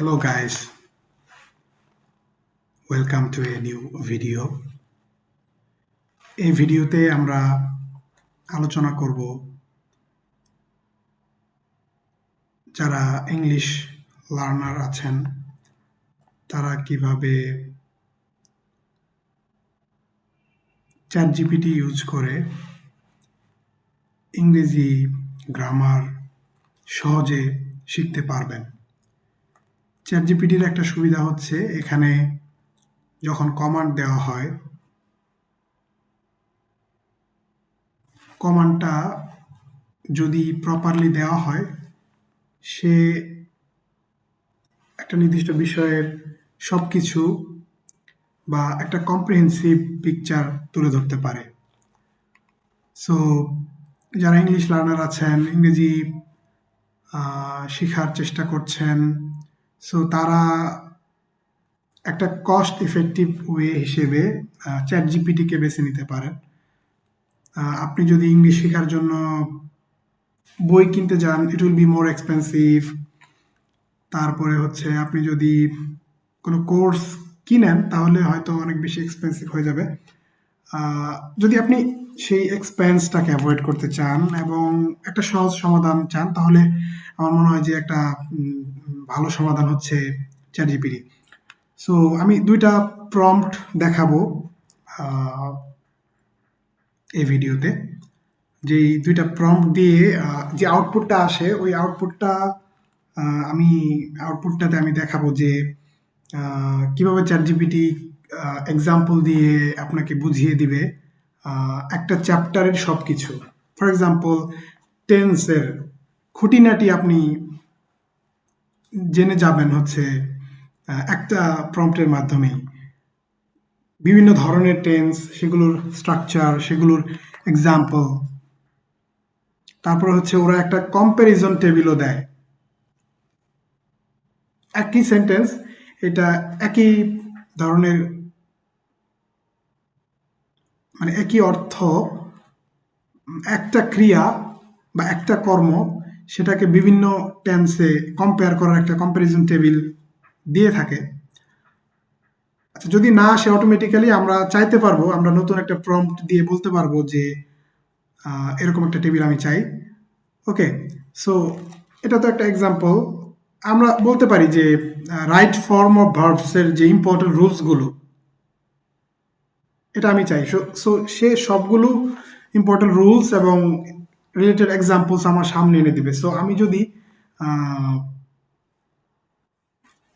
Hello guys, welcome to a new video. এই ভিডিওতে আমরা আলোচনা করব যারা ইংলিশ লার্নার আছেন তারা কীভাবে চ্যাট জিপিটি ইউজ করে ইংরেজি গ্রামার সহজে শিখতে পারবেন চ্যাট জিপিটির একটা সুবিধা হচ্ছে এখানে যখন কমান্ড দেওয়া হয় কমান্ডটা যদি প্রপারলি দেওয়া হয়, সে একটা নির্দিষ্ট বিষয়ের সব কিছু বা একটা কম্প্রিহেন্সিভ পিকচার তুলে ধরতে পারে। সো যারা ইংলিশ লার্নার আছেন, ইংরেজি শেখার চেষ্টা করছেন সো তারা একটা কস্ট ইফেক্টিভ ওয়ে হিসেবে চ্যাট জিপিটিকে বেছে নিতে পারেন। আপনি যদি ইংলিশ শেখার জন্য বই কিনতে যান it will be more expensive তারপরে হচ্ছে আপনি যদি কোনো কোর্স কিনেন, তাহলে হয়তো অনেক বেশি এক্সপেন্সিভ হয়ে যাবে। যদি আপনি সেই এক্সপেন্সটাকে অ্যাভয়েড করতে চান এবং একটা সহজ সমাধান চান, তাহলে আমার মনে হয় যে একটা ভালো সমাধান হচ্ছে চ্যাট জিপিটি সো আমি দুইটা প্রম্পট দেখাবো এই ভিডিওতে। যে দুইটা প্রম্পট দিয়ে যে আউটপুটটা আসে, ওই আউটপুটটা আমি আউটপুটটাতে আমি দেখাবো যে কীভাবে চ্যাট জিপিটি এক্সাম্পল দিয়ে আপনাকে বুঝিয়ে দিবে। একটা চ্যাপ্টারের সব কিছু ফর এক্সাম্পল টেন্সের খুঁটিনাটি আপনি জেনে যাবেন হচ্ছে একটা প্রম্পটের মাধ্যমেই। বিভিন্ন ধরনের টেন্স সেগুলোর স্ট্রাকচার সেগুলোর এক্সাম্পল তারপর হচ্ছে ওরা একটা কম্প্যারিজন টেবিলও দেয়। একই সেন্টেন্স এটা একই ধরনের মানে একই অর্থ, একটা ক্রিয়া বা একটা কর্ম সেটাকে বিভিন্ন টেন্সে কম্পেয়ার করার একটা কম্প্যারিজন টেবিল দিয়ে থাকে। আচ্ছা যদি না আসে অটোমেটিক্যালি আমরা চাইতে পারব, আমরা নতুন একটা প্রম্পট দিয়ে বলতে পারব যে এরকম একটা টেবিল আমি চাই। ওকে সো এটা তো একটা এক্সাম্পল আমরা বলতে পারি যে রাইট ফর্ম অফ ভার্বসের যে ইম্পর্টেন্ট রুলসগুলো এটা আমি চাই। সো সে সবগুলো ইম্পর্টেন্ট রুলস এবং রিলেটেড এক্সাম্পলস আমার সামনে এনে দিবে। সো আমি যদি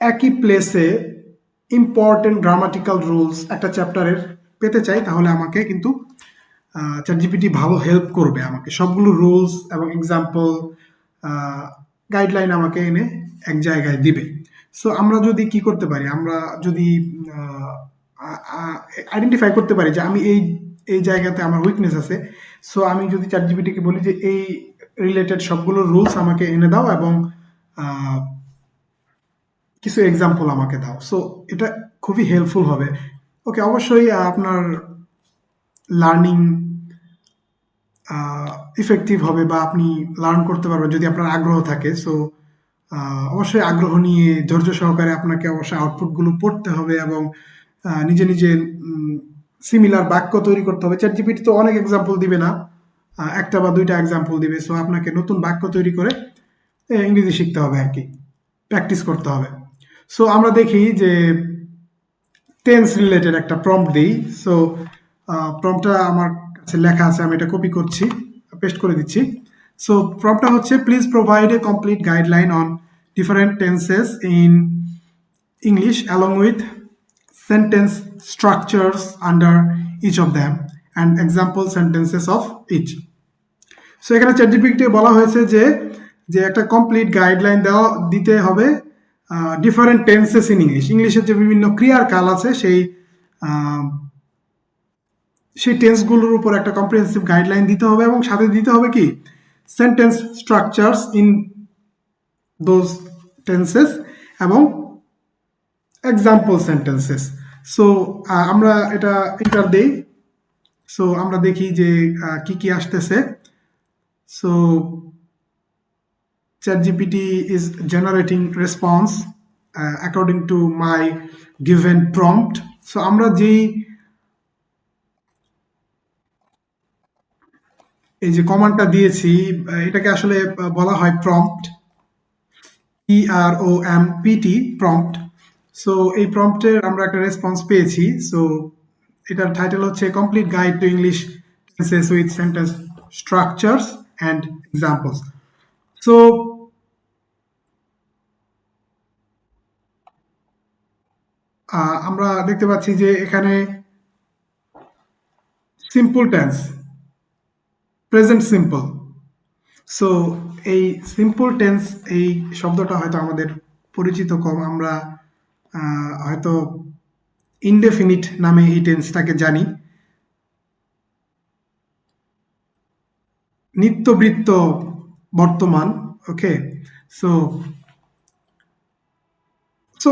একই প্লেসে ইম্পর্টেন্ট গ্রামাটিক্যাল রুলস একটা চ্যাপ্টারের পেতে চাই, তাহলে আমাকে কিন্তু চ্যাট জিপিটি ভালো হেল্প করবে আমাকে। সবগুলো রুলস এবং এক্সাম্পল গাইডলাইন আমাকে এনে এক জায়গায় দিবে। সো আমরা যদি কি করতে পারি? আমরা যদি আইডেন্টিফাই করতে পারি যে আমি এই এই জায়গাতে আমার উইকনেস আছে। সো আমি যদি চার জিবিটিকে বলি যে এই রিলেটেড সবগুলো রুলস আমাকে এনে দাও এবং কিছু এক্সাম্পল আমাকে দাও। সো এটা খুবই হেল্পফুল হবে। ওকে অবশ্যই আপনার লার্নিং ইফেক্টিভ হবে বা আপনি লার্ন করতে পারবেন যদি আপনার আগ্রহ থাকে। সো অবশ্যই আগ্রহ নিয়ে ধৈর্য সহকারে আপনাকে অবশ্যই আউটপুটগুলো পড়তে হবে এবং নিজে নিজে সিমিলার বাক্য তৈরি করতে হবে। চ্যাট জিপিটি তো অনেক এক্সাম্পল দিবে না। একটা বা দুইটা এক্সাম্পল দিবে। সো আপনাকে নতুন বাক্য তৈরি করে ইংরেজি শিখতে হবে আর কি। প্র্যাকটিস করতে হবে। সো আমরা দেখি যে টেন্স রিলেটেড একটা প্রম্পট দিই। সো প্রম্পটটা আমার কাছে লেখা আছে, আমি এটা কপি করছি পেস্ট করে দিচ্ছি। সো প্রম্পটটা হচ্ছে please provide a complete guideline on different tenses in English along with sentence structures under each of them and example sentences of each. So এখানে চ্যাটজিপিটি বলা হয়েছে যে যে একটা কমপ্লিট গাইডলাইন দেওয়া, দিতে হবে ডিফারেন্ট টেন্সেস ইন ইংলিশ ইংলিশের যে বিভিন্ন ক্রিয়ার কাল আছে, সেই সেই টেন্সগুলোর উপর একটা কম্প্রিহেন্সিভ গাইডলাইন দিতে হবে এবং সাথে দিতে হবে কি? Sentence structures in those tenses এবং এক্সাম্পল সেন্টেন্সেস সো আমরা এটা এন্টার দেই। সো আমরা দেখি যে কি কি আসতেছে। So ChatGPT is generating response according to my given prompt so আমরা যেই এই যে কমান্ডটা দিয়েছি এটাকে আসলে বলা হয় prompt E R O M PT prompt so এই প্রম্পটের আমরা একটা রেসপন্স পেয়েছি। সো এটার টাইটেল হচ্ছে complete guide to English sentences with sentence structures and examples so আমরা দেখতে পাচ্ছি যে এখানে simple tense present simple so এই সিম্পল টেন্স এই শব্দটা হয়তো আমাদের পরিচিত কম, আমরা হয়তো ইনডেফিনিট নামে এই টেন্সটাকে জানি। নিত্যবৃত্ত বর্তমান ওকে সো সো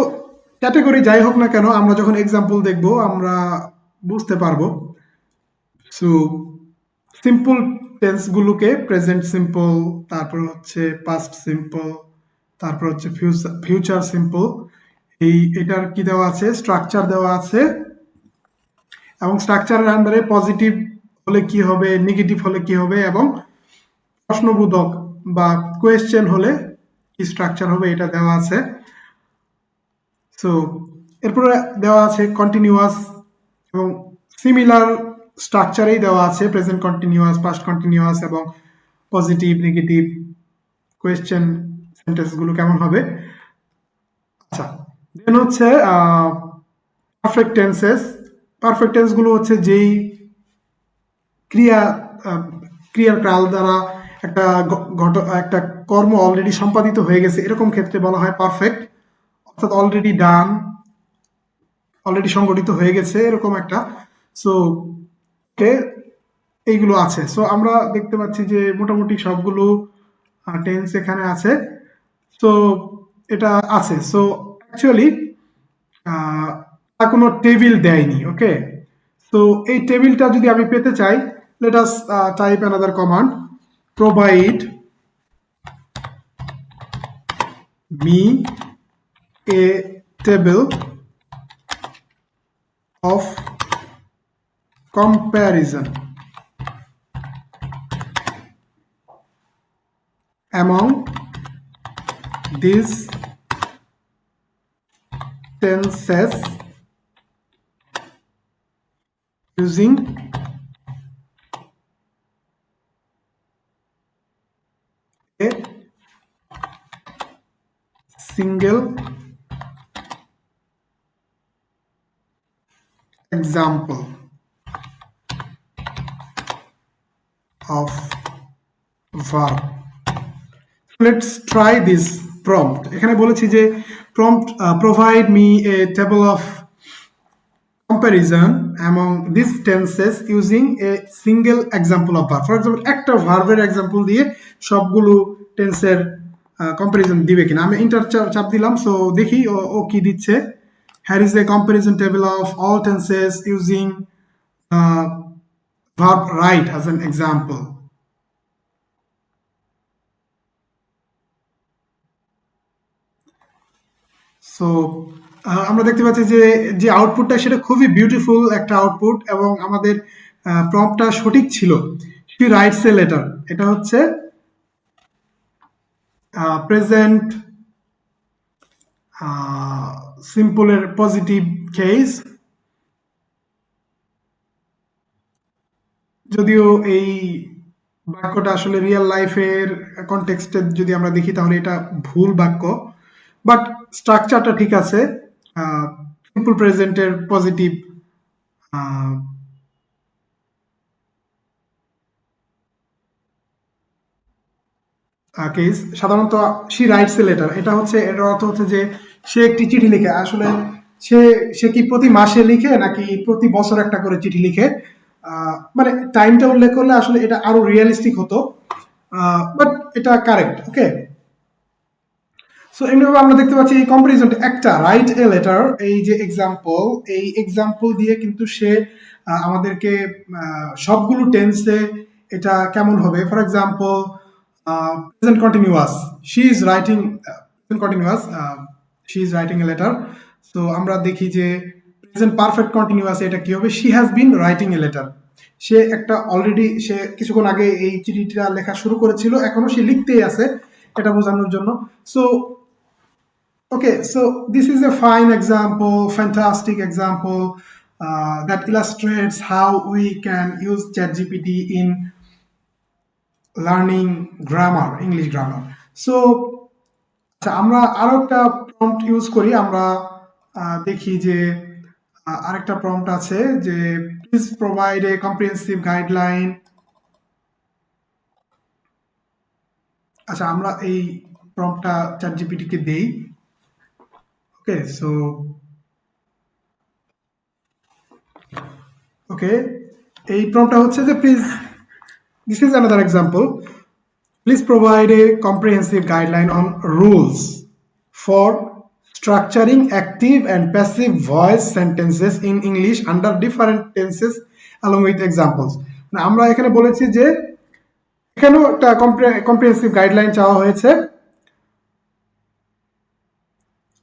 ক্যাটাগরি যাই হোক না কেন, আমরা যখন এক্সাম্পল দেখব, আমরা বুঝতে পারব। সো সিম্পল টেন্সগুলোকে প্রেজেন্ট সিম্পল তারপর হচ্ছে পাস্ট সিম্পল তারপর হচ্ছে ফিউচার সিম্পল এই এটার কি দেওয়া আছে? স্ট্রাকচার দেওয়া আছে। এবং স্ট্রাকচারের আন্ডারে পজিটিভ হলে কি হবে? নেগেটিভ হলে কি হবে? এবং প্রশ্নবোধক বা কোয়েশ্চেন হলে কি স্ট্রাকচার হবে? এটা দেওয়া আছে। সো এরপরে দেওয়া আছে কন্টিনিউয়াস এবং সিমিলার স্ট্রাকচারেই দেওয়া আছে প্রেজেন্ট কন্টিনিউয়াস পাস্ট কন্টিনিউয়াস এবং পজিটিভ নেগেটিভ কোয়েশ্চেন সেন্টেন্সগুলো কেমন হবে? আচ্ছা দেন হচ্ছে পারফেক্ট টেন্সেস পারফেক্ট টেন্সগুলো হচ্ছে যেই ক্রিয়া ক্রিয়ার কাল দ্বারা একটা ঘট একটা কর্ম অলরেডি সম্পাদিত হয়ে গেছে, এরকম ক্ষেত্রে বলা হয় পারফেক্ট অর্থাৎ অলরেডি ডান অলরেডি সংগঠিত হয়ে গেছে, এরকম একটা। সো কে এইগুলো আছে। সো আমরা দেখতে পাচ্ছি যে মোটামুটি সবগুলো টেন্স এখানে আছে। তো এটা আছে। সো অ্যাকচুয়ালি তা কোনো টেবিল দেয়নি ওকে তো এই টেবিলটা যদি আমি পেতে চাই let us type another command provide me a table of comparison among these tenses using a single example of verb let's try this prompt এখানে বলেছি যে prompt uh, provide me a table of comparison among these tenses using a single example of verb for example একটা ভার্বের example দিয়ে সবগুলো টেন্সের comparison দিবে কিনা আমি ইন্টার চাপ দিলাম সো দেখি ও কি দিচ্ছে is a comparison table of all tenses using uh, verb right as an example so আমরা দেখতে পাচ্ছি যে যে আউটপুটটা সেটা খুবই বিউটিফুল একটা আউটপুট এবং আমাদের প্রম্পটটা সঠিক ছিল। শি রাইটস এ লেটার এটা হচ্ছে প্রেজেন্ট সিম্পলের পজিটিভ কেস যদিও এই বাক্যটা আসলে রিয়েল লাইফের কনটেক্সটে যদি আমরা দেখি, তাহলে এটা ভুল বাক্য। বাট স্ট্রাকচারটা ঠিক আছে। সিম্পল প্রেজেন্টের পজিটিভ কেস সাধারণত সি রাইটস লেটার এটা হচ্ছে, এর অর্থ হচ্ছে যে সে একটি চিঠি লিখে। আসলে সে সে কি প্রতি মাসে লিখে, নাকি প্রতি বছর একটা করে চিঠি লিখে? মানে টাইমটা উল্লেখ করলে আসলে এটা আরও রিয়েলিস্টিক হতো। বাট এটা কারেক্ট ওকে সো এমনিভাবে আমরা দেখতে পাচ্ছি এই কম্পারিজনটা একটা রাইট এ লেটার এই যে এক্সাম্পল এই এক্সাম্পল দিয়ে কিন্তু সে আমাদেরকে সবগুলো টেন্সে এটা কেমন হবে? For example present continuous she is writing present continuous she is writing a letter তো আমরা দেখি যে প্রেজেন্ট পারফেক্ট কন্টিনিউয়াস এটা কি হবে? She has been writing a letter সে একটা অলরেডি সে কিছুক্ষণ আগে এই চিঠিটা লেখা শুরু করেছিল, এখনও সে লিখতেই আছে, এটা বোঝানোর জন্য। So Okay, so this is a fine example, fantastic example uh, that illustrates how we can use ChatGPT in learning grammar, English grammar. So আচ্ছা আমরা আরও একটা প্রম্পট ইউজ করি আমরা দেখি যে আরেকটা প্রম্পট আছে যে please provide a comprehensive guideline আচ্ছা আমরা এই প্রম্পটটা চ্যাট জিপিটিকে দেই Okay, so okay, এই প্রম্পটটা হচ্ছে যে please this is another example please provide a comprehensive guideline on rules for structuring active and passive voice sentences in English under different tenses along with examples আমরা এখানে বলেছি যে এখানেও একটা কম্প্রিহেন্সিভ গাইডলাইন চাওয়া হয়েছে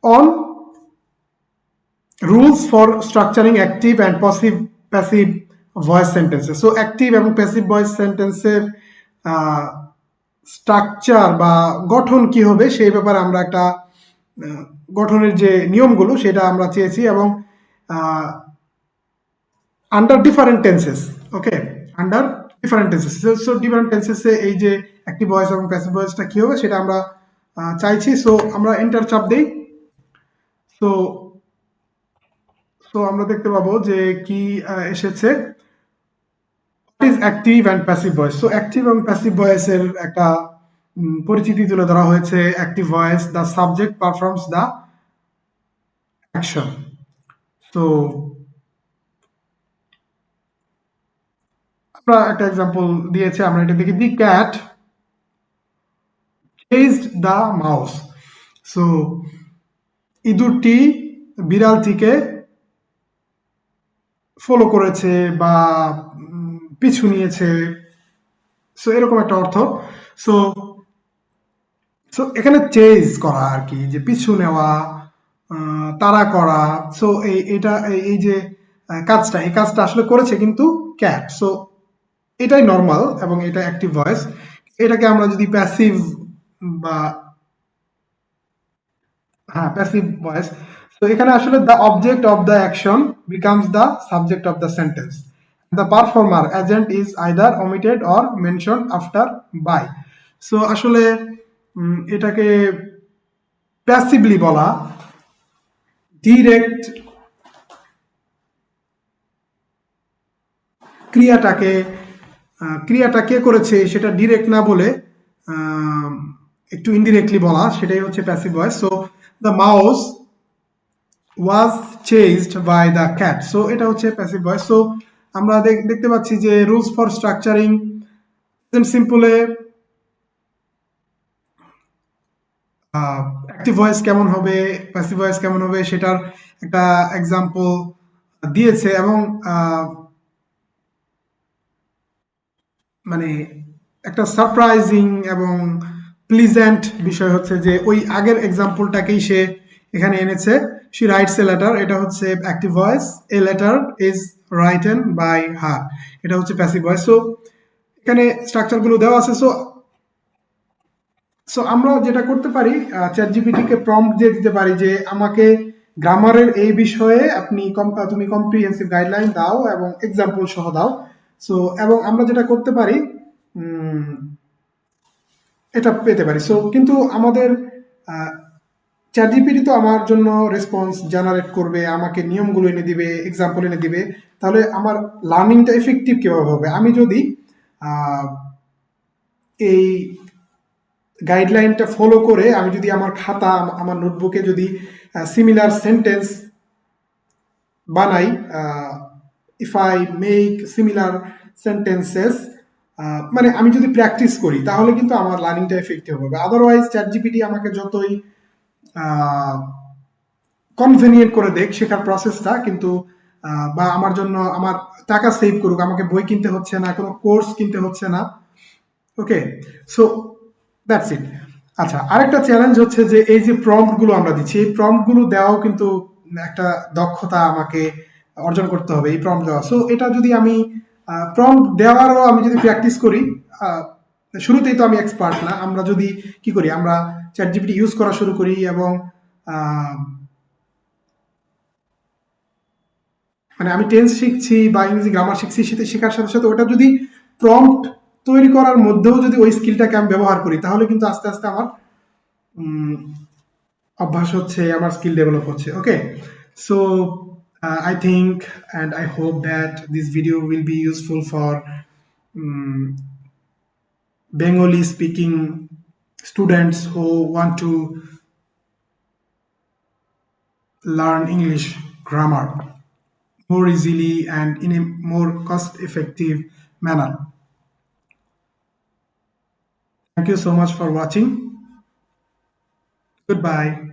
on rules for structuring active and passive passive voice sentences. So, active এবং passive voice সেন্টেন্সের স্ট্রাকচার বা গঠন কি হবে, সেই ব্যাপারে আমরা একটা গঠনের যে নিয়মগুলো, সেটা আমরা চেয়েছি এবং under different tenses okay under different tenses so different টেন্সেসে এই যে অ্যাক্টিভ ভয়েস এবং প্যাসিভ ভয়েসটা কী হবে, সেটা আমরা চাইছি। সো আমরা এন্টার চাপ দিই। তো তো আমরা দেখতে পাবো যে কি এসেছে। Is active and passive voice so active এবং প্যাসিভ ভয়েসের একটা পরিচিতি তুলে ধরা হয়েছে। Active voice the subject performs the action তো আমরা একটা এক্সাম্পল দিয়েছে, আমরা এটা দেখি the cat chased the mouse so ইঁদুরটি বিড়ালটিকে ফলো করেছে বা পিছু নিয়েছে। সো এরকম একটা অর্থ। সো সো এখানে চেজ করা আর কি, যে পিছু নেওয়া তাড়া করা। সো এই, এটা, এই যে কাজটা, এই কাজটা আসলে করেছে কিন্তু ক্যাট সো এটাই নর্মাল এবং এটা অ্যাক্টিভ ভয়েস এটাকে আমরা যদি প্যাসিভ বা হ্যাঁ প্যাসিভ ভয়েস তো এখানে আসলে the object of the action becomes the subject of the sentence the performer agent is either omitted or mention after by so আসলে এটাকে প্যাসিভলি বলা ডিরেক্ট ক্রিয়াটাকে ক্রিয়াটা কে করেছে সেটা ডিরেক্ট না বলে একটু ইনডিরেক্টলি বলা, সেটাই হচ্ছে passive voice so the mouse was chased by the cat so এটা হচ্ছে প্যাসিভ ভয়েস সো আমরা দেখ- দেখতে পাচ্ছি যে রুলস ফর স্ট্রাকচারিং সিম্পলে অ্যাক্টিভ ভয়েস কেমন হবে প্যাসিভ ভয়েস কেমন হবে, সেটার একটা এক্সাম্পল দিয়েছে এবং মানে একটা সারপ্রাইজিং এবং প্লিজেন্ট বিষয় হচ্ছে যে ওই আগের এক্সাম্পলটাকেই সে এখানে এনেছে। শি রাইটস এ লেটার এটা হচ্ছে active voice a letter is written by her এটা হচ্ছে প্যাসিভ ভয়েস সো এখানে স্ট্রাকচারগুলো দেওয়া আছে সো সো আমরা যেটা করতে পারি চ্যাট জিপিটিকে প্রম্পট দিয়ে দিতে পারি যে আমাকে গ্রামারের এই বিষয়ে আপনি তুমি কম্প্রিহেন্সিভ গাইডলাইন দাও এবং এক্সাম্পল সহ দাও সো এবং আমরা যেটা করতে পারি এটা পেতে পারি সো কিন্তু আমাদের চ্যাট জিপিটি তো আমার জন্য রেসপন্স জেনারেট করবে, আমাকে নিয়মগুলো এনে দিবে এক্সাম্পল এনে দিবে। তাহলে আমার লার্নিংটা এফেক্টিভ কীভাবে হবে? আমি যদি এই গাইডলাইনটা ফলো করে আমি যদি আমার খাতা, আমার নোটবুকে যদি সিমিলার সেন্টেন্স বানাই if I make similar sentences মানে আমি যদি প্র্যাকটিস করি, তাহলে কিন্তু আমার লার্নিংটা এফেক্টিভ হবে। আদারওয়াইজ চ্যাট জিপিটি আমাকে যতই কনভেনিয়েন্ট করে দেখ শেখার প্রসেসটা কিন্তু বা আমার জন্য আমার টাকা সেভ করুক, আমাকে বই কিনতে হচ্ছে না, কোনো কোর্স কিনতে হচ্ছে না। ওকে সো দ্যাটস ইট আচ্ছা আরেকটা চ্যালেঞ্জ হচ্ছে যে এই যে প্রম্পটগুলো আমরা দিচ্ছি, এই প্রম্পটগুলো দেওয়াও কিন্তু একটা দক্ষতা আমাকে অর্জন করতে হবে, এই প্রম্পট দেওয়া। সো এটা যদি আমি প্রম্পট দেওয়ারও আমি যদি প্র্যাকটিস করি শুরুতেই তো আমি এক্সপার্ট না। আমরা যদি কি করি, আমরা চ্যাট জিপিটি ইউজ করা শুরু করি এবং মানে আমি টেন্স শিখছি বা ইংরেজি গ্রামার শিখছি সেটা শেখার সাথে সাথে ওটা যদি প্রম্পট তৈরি করার মধ্যেও যদি ওই স্কিলটাকে আমি ব্যবহার করি, তাহলে কিন্তু আস্তে আস্তে আমার অভ্যাস হচ্ছে, আমার স্কিল ডেভেলপ হচ্ছে। Okay so I think and I hope that this video will be useful for Bengali speaking students who want to learn English grammar more easily and in a more cost effective manner. Thank you so much for watching. Goodbye.